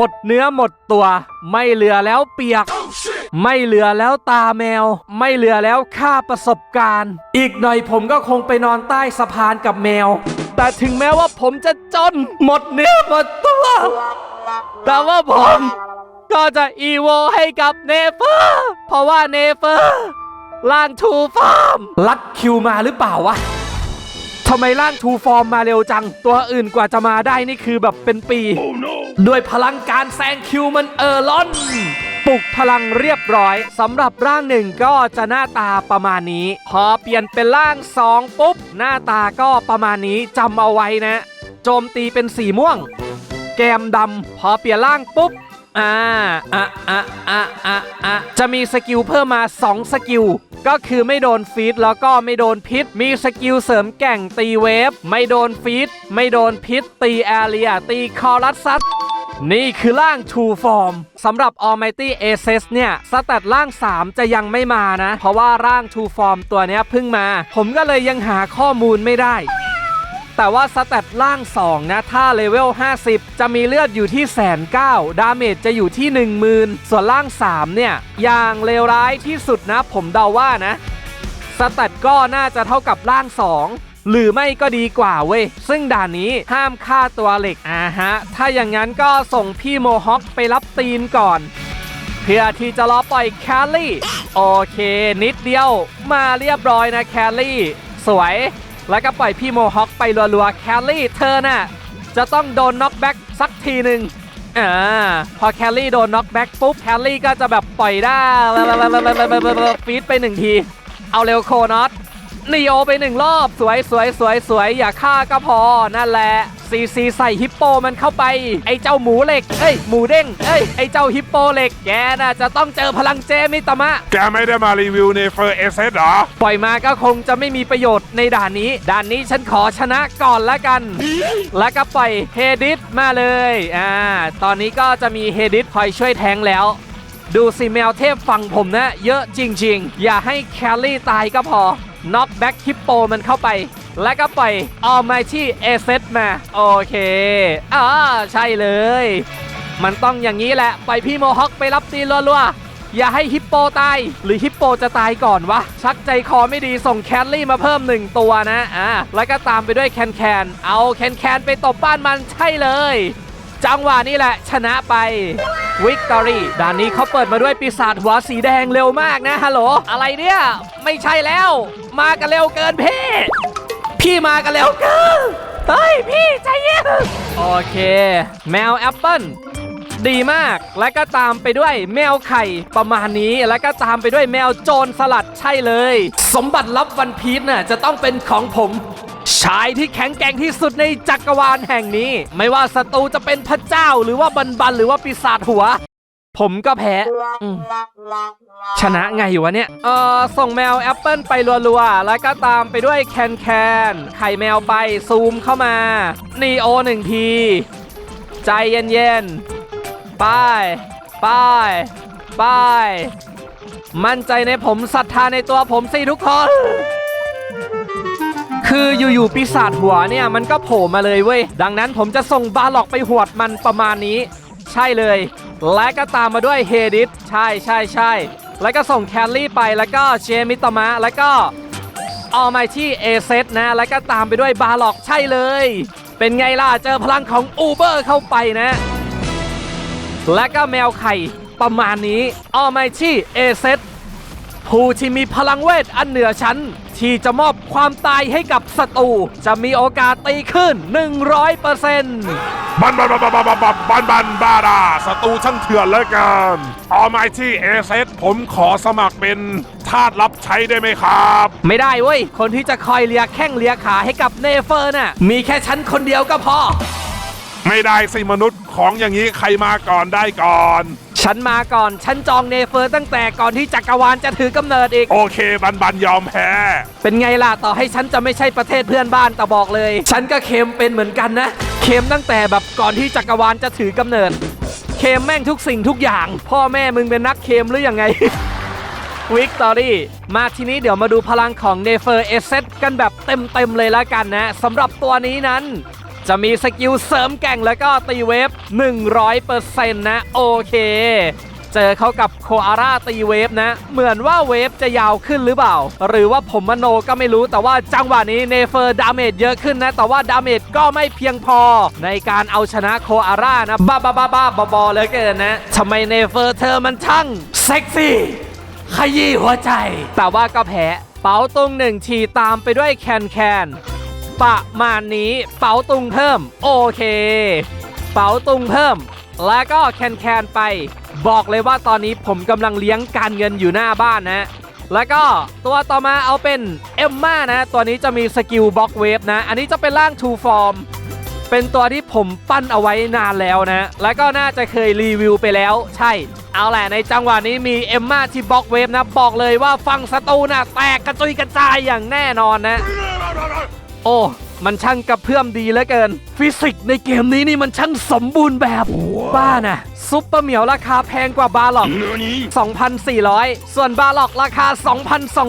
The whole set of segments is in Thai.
หมดเนื้อหมดตัว ไม่เหลือแล้วเปียก ไม่เหลือแล้วตาแมว ไม่เหลือแล้วค่าประสบการณ์ อีกหน่อยผมก็คงไปนอนใต้สะพานกับแมว แต่ถึงแม้ว่าผมจะจน หมดเนื้อหมดตัว แต่ว่าผมก็จะอีโวให้กับเนเฟอร์เพราะว่าเนเฟอร์ล่างทูฟอร์มลัดคิวมาหรือเปล่าวะ ทำไมร่างทูฟอร์มมาเร็วจัง ตัวอื่นกว่าจะมาได้นี่คือแบบเป็นปีด้วยพลังการแซงคิวมันเออล้นปลุกพลังเรียบร้อยสำหรับร่างหนึ่งก็จะหน้าตาประมาณนี้ พอเปลี่ยนเป็นร่างสองปุ๊บ หน้าตาก็ประมาณนี้จำเอาไว้นะ โจมตีเป็นสีม่วง แกมดำพอเปลี่ยนร่างปุ๊บอ่าอะอะอะอะอะจะมีสกิลเพิ่มมา 2 สกิล ก็คือไม่โดนฟีดแล้วก็ไม่โดนพิษ มีสกิลเสริมแก่งตีเวฟ ไม่โดนฟีดไม่โดนพิษ ตีแอเรีย ตีคอรัสซัสนี่คือร่าง True Form สำหรับ Almighty a c e s เนี่ย สแตทร่าง 3 จะยังไม่มานะ เพราะว่าร่าง True Form ตัวนี้เพิ่งมา ผมก็เลยยังหาข้อมูลไม่ได้ แต่ว่าสแตทล่าง 2 นะ ถ้าเลเวล 50 จะมีเลือดอยู่ที่แสนเก้าดาเมจจะอยู่ที่ 10,000 ส่วนล่าง 3 เนี่ย อย่างเลวร้ายที่สุดนะ ผมเดาว่านะสแตทก็น่าจะเท่ากับล่าง 2หรือไม่ก็ดีกว่าเว้ย ซึ่งด่านนี้ห้ามฆ่าตัวเหล็กอ่าฮะ ถ้าอย่างนั้นก็ส่งพี่โมฮอคไปรับตีนก่อน เพื่อที่จะรอปล่อยแคลรี่ โอเค นิดเดียวมาเรียบร้อยนะแคลรี่ สวย แล้วก็ปล่อยพี่โมฮอคไปรัวๆ แคลรี่เธอน่ะจะต้องโดนน็อกแบ็กสักทีหนึ่งอ่าพอแคลรี่โดนน็อกแบ็กปุ๊บแคลรี่ก็จะแบบปล่อยได้ฟีดไปหนึ่งที เอาเร็วโคนอต นีโอไปหนึ่งรอบสวยสวยสวยสวยอย่าฆ่าก็พอนั่นแหละซีซีใส่ฮิปโปมันเข้าไป ไอ้เจ้าหมูเหล็กเอ้ยหมูเด้งเอ้ยไอ้เจ้าฮิปโปเหล็กแกน่ะจะต้องเจอพลังเจมิตามะ แกไม่ได้มารีวิวเนเฟอร์เอเซเหรอ ปล่อยมาก็คงจะไม่มีประโยชน์ในด่านนี้ ด่านนี้ฉันขอชนะก่อนละกัน แล้วก็ปล่อยเฮดิสมาเลยอ่าตอนนี้ก็จะมีเฮดิสคอยช่วยแทงแล้วดูสิแมวเทพฝั่งผมนะ เยอะจริง ๆ อย่าให้แคลรี่ตายก็พอ น็อกแบ็กฮิปโปมันเข้าไป แล้วก็ปล่อยออลไมที่เอเซมา โอเคอ่าใช่เลย มันต้องอย่างนี้แหละ ไปพี่โมฮอคไปรับตีรัวๆ อย่าให้ฮิปโปตาย หรือฮิปโปจะตายก่อนวะ ชักใจคอไม่ดีส่งแคนลี่มาเพิ่มหนึ่งตัวนะอ่าแล้วก็ตามไปด้วยแคนแคน เอาแคนแคนไปตบบ้านมันใช่เลย จังหวะนี้แหละ ชนะไปวิกตอรี่ด่านนี้เขาเปิดมาด้วยปีศาจหัวสีแดงเร็วมากนะฮัลโหลอะไรเนี่ย ไม่ใช่แล้ว มากันเร็วเกินพี่พี่มากันเร็วเกินเฮ้ยพี่ใจเย็นโอเค แมวแอปเปิลดีมากและก็ตามไปด้วยแมวไข่ประมาณนี้ แล้วก็ตามไปด้วยแมวโจรสลัดใช่เลย สมบัติลับวันพีชน่ะจะต้องเป็นของผม ชายที่แข็งแกร่งที่สุดในจักรวาลแห่งนี้ ไม่ว่าศัตรูจะเป็นพระเจ้าหรือว่าบันบันหรือว่าปีศาจหัว ผมก็แพ้อืมชนะไงวะเนี่ย เออส่งแมวแอปเปิลไปรัวๆ แล้วก็ตามไปด้วยแคนแคนไข่แมวไปซูมเข้ามานีโอหนึ่งที ใจเย็นๆ ไป ไป ไป มั่นใจในผมศรัทธาในตัวผมสิทุกคน คืออยู่ๆปีศาจหัวเนี่ยมันก็โผล่มาเลยเว้ย ดังนั้นผมจะส่งบาล็อกไปหวดมันประมาณนี้ ใช่เลย และก็ตามมาด้วยเฮดิสใช่ใช่ใช่แล้วก็ส่งแคลรี่ไปแล้วก็เจมิตมะแล้วก็ออ m มที่เอเซนะ แล้วก็ตามไปด้วยบาล็อกใช่เลย เป็นไงล่ะ เจอพลังของอูเบอร์เข้าไปนะ และก็แมวไข่ประมาณนี้ออ m มที่เอเซผู้ที่มีพลังเวทอันเหนือชั้น ที่จะมอบความตายให้กับศัตรูจะมีโอกาสตีขึ้น 100%บันบันบันบันบันบันบันบันบาดาศัตรูช่างเถื่อนเหลือเกินออ m มที่เอเซผมขอสมัครเป็นทาสรับใช้ได้ไหมครับ ไม่ได้เว้ย คนที่จะคอยเลียแข้งเลียขาให้กับเนเฟอร์น่ะ มีแค่ฉันคนเดียวก็พอ ไม่ได้สิมนุษย์ของอย่างนี้ใครมาก่อนได้ก่อน ฉันมาก่อน ฉันจองเนเฟอร์ตั้งแต่ก่อนที่จักรวาลจะถือกำเนิดอีก โอเค บันบันยอมแพ้ เป็นไงล่ะ ต่อให้ฉันจะไม่ใช่ประเทศเพื่อนบ้านแต่บอกเลย ฉันก็เค็มเป็นเหมือนกันนะเค็มตั้งแต่แบบก่อนที่จักรวาลจะถือกำเนิดเค็มแม่งทุกสิ่งทุกอย่าง พ่อแม่มึงเป็นนักเค็มหรือยังไง วิกตอรี่มาทีนี้เดี๋ยวมาดูพลังของเนเฟอร์เอเซกันแบบเต็มๆเลยละกันนะสำหรับตัวนี้นั้น จะมีสกิลเสริมแก่งแล้วก็ตีเวฟ 100%นะโอเค เจอเขากับโคอาร่าตีเวฟนะ เหมือนว่าเวฟจะยาวขึ้นหรือเปล่า หรือว่าผมมโนก็ไม่รู้แต่ว่าจังหวะนี้เนเฟอร์ดาเมจเยอะขึ้นนะ แต่ว่าดาเมจก็ไม่เพียงพอ ในการเอาชนะโคอาร่านะ บ้าบ้าบ้าบ้าบอบอเลยเกินนะทำไมเนเฟอร์เธอมันช่างเซ็กซี่ขยี้หัวใจ แต่ว่าก็แพ้เป๋าตุงหนึ่งทีตามไปด้วยแคนแคน ประมาณนี้เป๋าตุงเพิ่ม โอเค เป๋าตุงเพิ่ม แล้วก็แคนแคนไป บอกเลยว่าตอนนี้ผมกำลังเลี้ยงการเงินอยู่หน้าบ้านนะ แล้วก็ตัวต่อมาเอาเป็นเอมม่านะ ตัวนี้จะมีสกิลบล็อกเวฟนะ อันนี้จะเป็นร่าง True Form เป็นตัวที่ผมปั้นเอาไว้นานแล้วนะ แล้วก็น่าจะเคยรีวิวไปแล้ว ใช่ เอาแหละในจังหวะนี้มีเอมม่าที่บล็อกเวฟนะ บอกเลยว่าฟังสตูน่ะแตกกระจุยกระจายอย่างแน่นอนนะ อ้ มันช่างกระเพื่อมดีเหลือเกิน ฟิสิกส์ในเกมนี้นี่มันช่างสมบูรณ์แบบ บ้าน่ะ ซุปเปอร์เหมียวราคาแพงกว่าบาร์ล็อก 2,400 ส่วนบาร์ล็อกราคา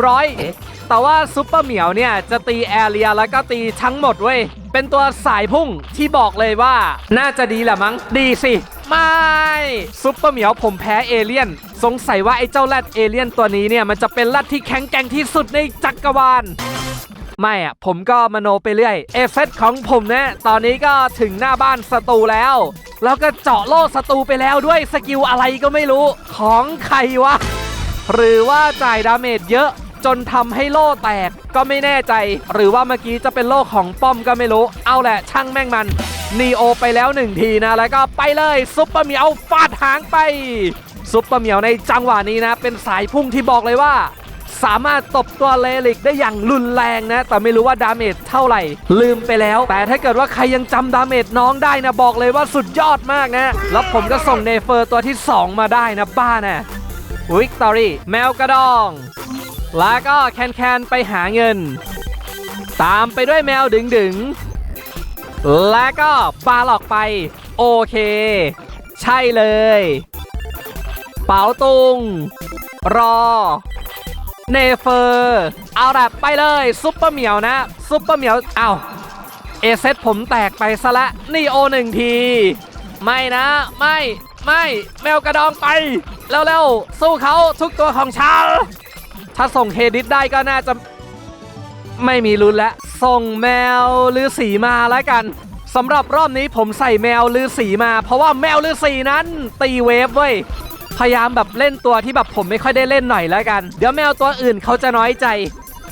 2,200 แต่ว่าซุปเปอร์เหมียวเนี่ย จะตีแอเรียแล้วก็ตีทั้งหมดเว้ย เป็นตัวสายพุ่งที่บอกเลยว่า น่าจะดีแหละมั้ง ดีสิ ไม่ซุปเปอร์เหมียวผมแพ้เอเลี่ยน สงสัยว่าไอ้เจ้าแรดเอเลี่ยนตัวนี้เนี่ยมันจะเป็นแรดที่แข็งแกร่งที่สุดในจักรวาล ไม่อะผมก็มโนไปเรื่อยเอฟเฟตของผมเนี่ยตอนนี้ก็ถึงหน้าบ้านศัตรูแล้ว แล้วก็เจาะโล่ศัตรูไปแล้วด้วยสกิลอะไรก็ไม่รู้ของใครวะ หรือว่าจ่ายดาเมจเยอะจนทำให้โล่แตกก็ไม่แน่ใจ หรือว่าเมื่อกี้จะเป็นโล่ของป้อมก็ไม่รู้ เอาแหละช่างแม่งมันนีโอไปแล้วหนึ่งทีนะ แล้วก็ไปเลยซุปเปอร์เหมียวฟาดหางไปซุปเปอร์เหมียวในจังหวะนี้นะ เป็นสายพุ่งที่บอกเลยว่า สามารถตบตัวเลลิกได้อย่างรุนแรงนะ แต่ไม่รู้ว่าดาเมจเท่าไหร่ ลืมไปแล้ว แต่ถ้าเกิดว่าใครยังจำดาเมจน้องได้นะ บอกเลยว่าสุดยอดมากนะ แล้วผมก็ส่งเนเฟอร์ตัวที่ 2 มาได้นะบ้านะวิกตอรี่แมวกระดอง แล้วก็แคนแคนไปหาเงิน ตามไปด้วยแมวดึงดึงและก็บาหลอกไป โอเค ใช่เลย เป๋าตุง รอ เนเฟอร์เอาละไปเลยซุปเปอร์เหมียวนะซุปเปอร์เหมียวเอาเอเซตผมแตกไปซะละนี่โอหนึ่งที ไม่นะไม่ไม่แมวกระดองไปเร็วๆสู้เขาทุกตัวของฉันถ้าส่งเครดิตได้ก็น่าจะ ไม่มีลุ้นแล้วส่งแมวลือสีมาแล้วกันสำหรับรอบนี้ผมใส่แมวลือสีมา เพราะว่าแมวลือสีนั้น ตีเวฟเว้ย พยายามแบบเล่นตัวที่แบบผมไม่ค่อยได้เล่นหน่อยแล้วกัน เดี๋ยวแมวตัวอื่นเขาจะน้อยใจ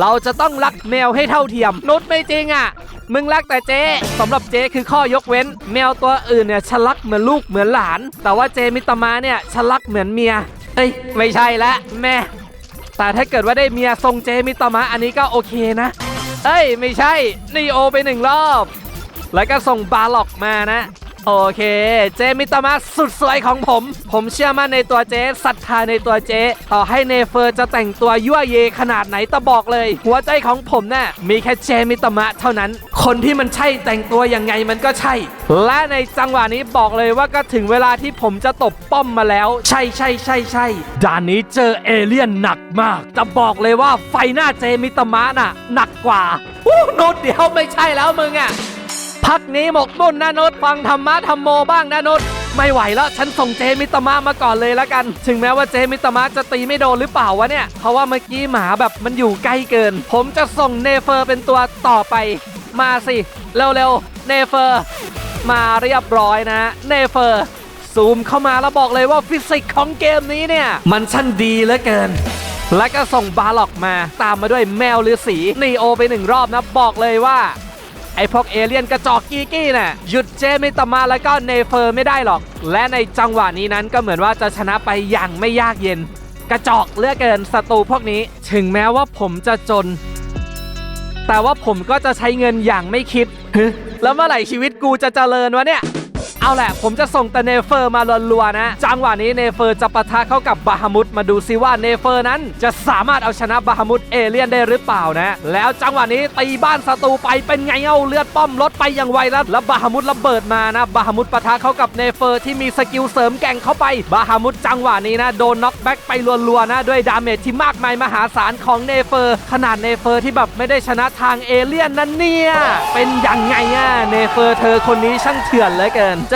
เราจะต้องรักแมวให้เท่าเทียมนุชไม่จริงอะ มึงรักแต่เจ๊สำหรับเจ๊คือข้อยกเว้น แมวตัวอื่นเนี่ยฉันรักเหมือนลูกเหมือนหลาน แต่ว่าเจมิตามะเนี่ยฉันรักเหมือนเมียเอ้ยไม่ใช่ละแม่แต่ถ้าเกิดว่าได้เมียทรงเจมิตามะอันนี้ก็โอเคนะ เอ้ยไม่ใช่นีโอไปหนึ่งรอบ แล้วก็ส่งบาล็อกมานะ โอเค เจมิตามะสุดสวยของผม ผมเชื่อมั่นในตัวเจศรัทธาในตัวเจ ต่อให้เนเฟอร์จะแต่งตัวยั่วเยขนาดไหนแต่บอกเลย หัวใจของผมน่ะมีแค่เจมิตามะเท่านั้น คนที่มันใช่แต่งตัวยังไงมันก็ใช่ และในจังหวะนี้บอกเลยว่าก็ถึงเวลาที่ผมจะตบป้อมมาแล้ว ใช่ใช่ใช่ใช่ด่านนี้เจอเอเลี่ยนหนักมากจะบอกเลยว่าไฟหน้าเจมิตามะน่ะ หนักกว่าอู้นุดเดี๋ยวไม่ใช่แล้วมึงอะ พักนี้หมกมุ่นนะนุชฟังธรรมะธรรมโมบ้างนะนุชไม่ไหวแล้วฉันส่งเจมิตมะมาก่อนเลยแล้วกัน ถึงแม้ว่าเจมิตมะจะตีไม่โดนหรือเปล่าวะเนี่ย เพราะว่าเมื่อกี้หมาแบบมันอยู่ใกล้เกิน ผมจะส่งเนเฟอร์เป็นตัวต่อไป มาสิ เร็วๆเนเฟอร์ มาเรียบร้อยนะเนเฟอร์ซูมเข้ามาแล้วบอกเลยว่าฟิสิกส์ของเกมนี้เนี่ย มันช่างดีเหลือเกินและก็ส่งบาล็อกมาตามมาด้วยแมวฤาษีนีโอไปหนึ่งรอบนะบอกเลยว่า ไอพวกเอเลี่ยนกระจอกกีกี้น่ะหยุดเจมิตมาแล้วก็เนเฟอร์ไม่ได้หรอก และในจังหวะนี้นั้นก็เหมือนว่าจะชนะไปอย่างไม่ยากเย็น กระจอกเลือกเกินศัตรูพวกนี้ ถึงแม้ว่าผมจะจน แต่ว่าผมก็จะใช้เงินอย่างไม่คิดแล้วเมื่อไหร่ชีวิตกูจะเจริญวะเนี่ย เอาแหละ ผมจะส่งแต่เนเฟอร์มาลัวๆนะ จังหวะนี้เนเฟอร์จะปะทะเข้ากับบาฮามุดมาดูซิว่าเนเฟอร์นั้น จะสามารถเอาชนะบาฮามุดเอเลียนได้หรือเปล่านะ แล้วจังหวะนี้ตีบ้านศัตรูไปเป็นไงเอาเลือดป้อมลดไปอย่างไวแล้วแล้วบาฮามุดระเบิดมานะบาฮามุดปะทะเข้ากับเนเฟอร์ที่มีสกิลเสริมแก่งเข้าไปบาฮามุดจังหวะนี้นะโดนน็อกแบ็กไปรัวๆนะด้วยดาเมจที่มากมายมหาศาลของเนเฟอร์ ขนาดเนเฟอร์ที่แบบไม่ได้ชนะทางเอเลี่ยนนั่นเนี่ยเป็นยังไงอะเนเฟอร์เธอคนนี้ช่างเถื่อนเหลือเกิน